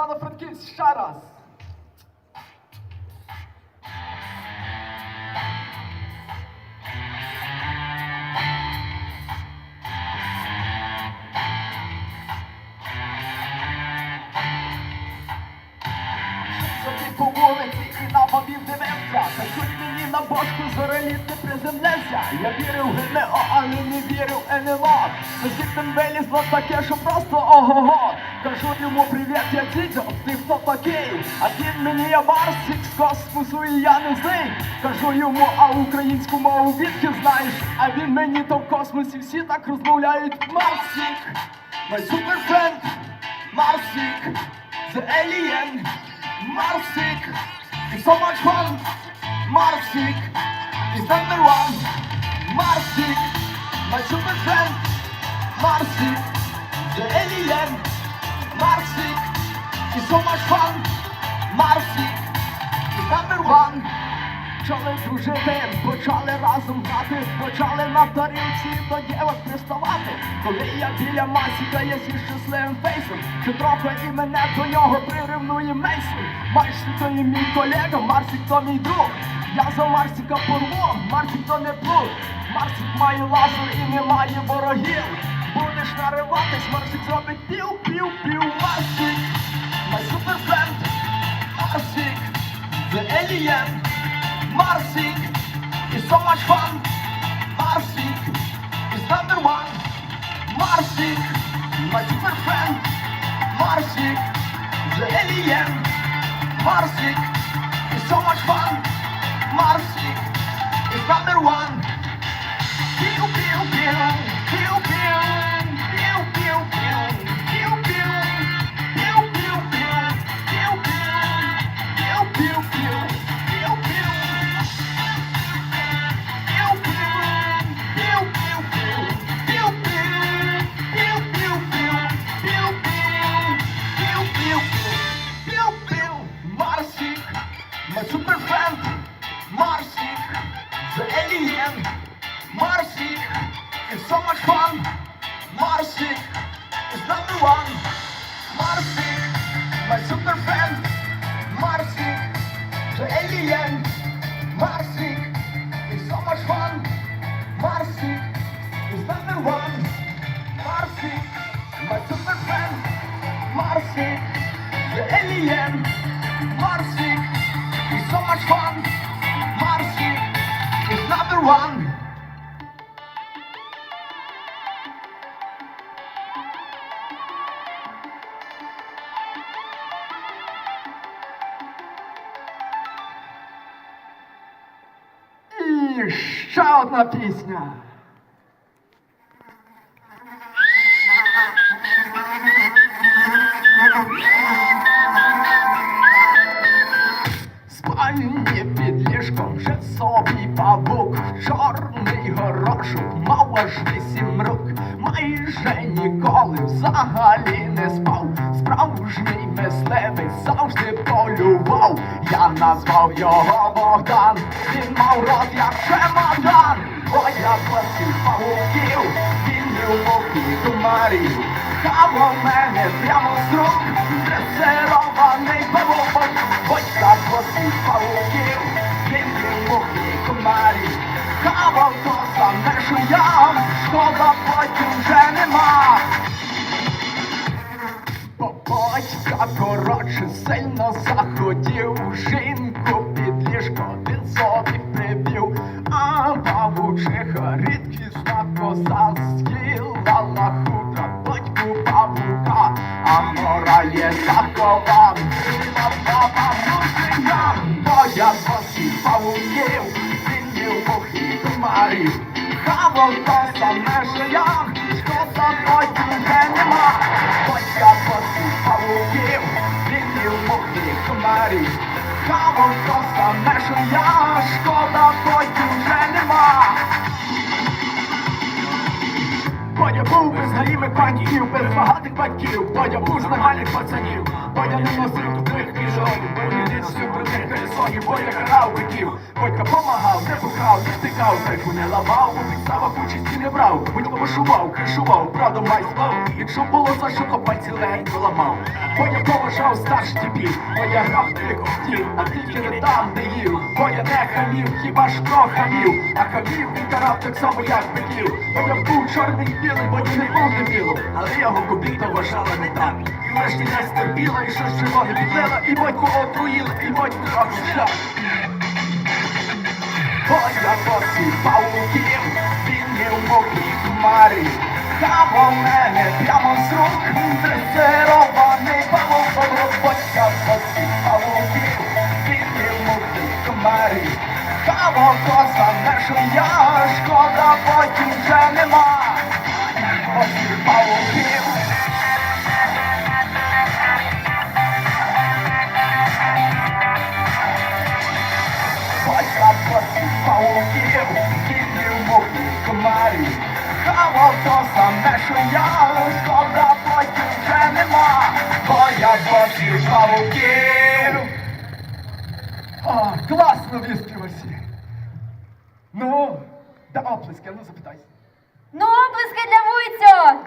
Івано-Франківськ ще раз. По і на бабів дивився. Та чуть мені на бошку зореліт не приземлився Я вірив в ГНО, але не вірив НЛО. Та звідти вилізло таке, що просто ого-го Кажу йому привіт, я дідьо, ти хто такий? А він мені я Марсик з космосу і я не злий Кажу йому, а українську мову відки знаєш? А він мені то в космосі всі так розмовляють Марсик, super friend Марсик, the alien Marsic is so much fun. Marsic is number one. Marsic, my super friend. Marsic is so much fun. Marsic is number one. Почали дружити, почали разом грати, почали на тарілці до дівок приставати. Коли я біля Масіка, я зі щасливим фейсом, чи трохи і мене до нього приревнує Мейсон. Марсик то є мій колега, Марсик то мій друг. Я за Марсика порву, Марсик то не плут. Марсик має лазер і не має ворогів. Будеш нариватись, Марсик зробить пів-пів-пів. Alien. Marsic is so much fun. Marsic is number one. Marsic, my super friend. Marsic, the alien. Marsic is so much fun. Marsic is number one. Alien, Marsic is so much fun. Marsic is number one. Marsic, my super friend, Marsic, the alien, Marsic is so much fun. Marsic is number one. Marsic, my super friend. Marsic, the alien. Is number. І одна пісня. Аж вісім рук, майже ніколи взагалі не спав. Справжній мисливець завжди полював. Я назвав його Богдан, він мав рот як чемодан. Бо я платив павуків, він їв мухи комарів. Хава в мене прямо з рук, дресирований павук. Ось так платив павуків, він їв мухи комарів. Хава в то саме, що я, шкода потім вже нема. Батька, коротше, сильно захотів жінку під ліжко, він собі прибів, а павучиха рідкісна коза з'їла хутра батьку павука, а мора є такова, мила баба мужика, бо я досі павуків, він їв мухи комарів, хавав то що за шкода вже нема, бо я досі павуків, вітрів їв хмарів. комарів, хавав то саме, я, шкода потім вже нема. Бо Бодя був без галіми паніків, без багатих батьків, Бодя був з нагальних пацанів, Бодя не носив тупих книжок, бо єдине про них пересоні, Бодя карав биків, Бодька помагав, не пухав, не стикав, тайку не ламав, у підставах участі не не брав, будь пошував, кришував, правду май слав. Якщо було за що, то пальці легенько ламав. Бо я поважав старші тіпів, бо я грав не хотів, а тільки не там, де їв. Бо я не хамів, хіба ж хто хамів, а хамів він карав так само, як биків. Бо я був чорний білий, бо я не був дебілом, але його кубіта вважала не так. І врешті не стерпіла, і щось не підлила, і батько отруїла, і батько обіцяв. Моя посипав луків, він є в мокрій хмарі. У мене прямо з рук дресирований павук, роботя посипав луків, він є в мокрій хмарі. Кого коса не шия, шкода потім вже Кого то саме, що я, шкода потім вже нема, бо я посипав луків. О, класно виспівався. Ну, да оплески, ну запитайся. Ну, оплески для Вуйця!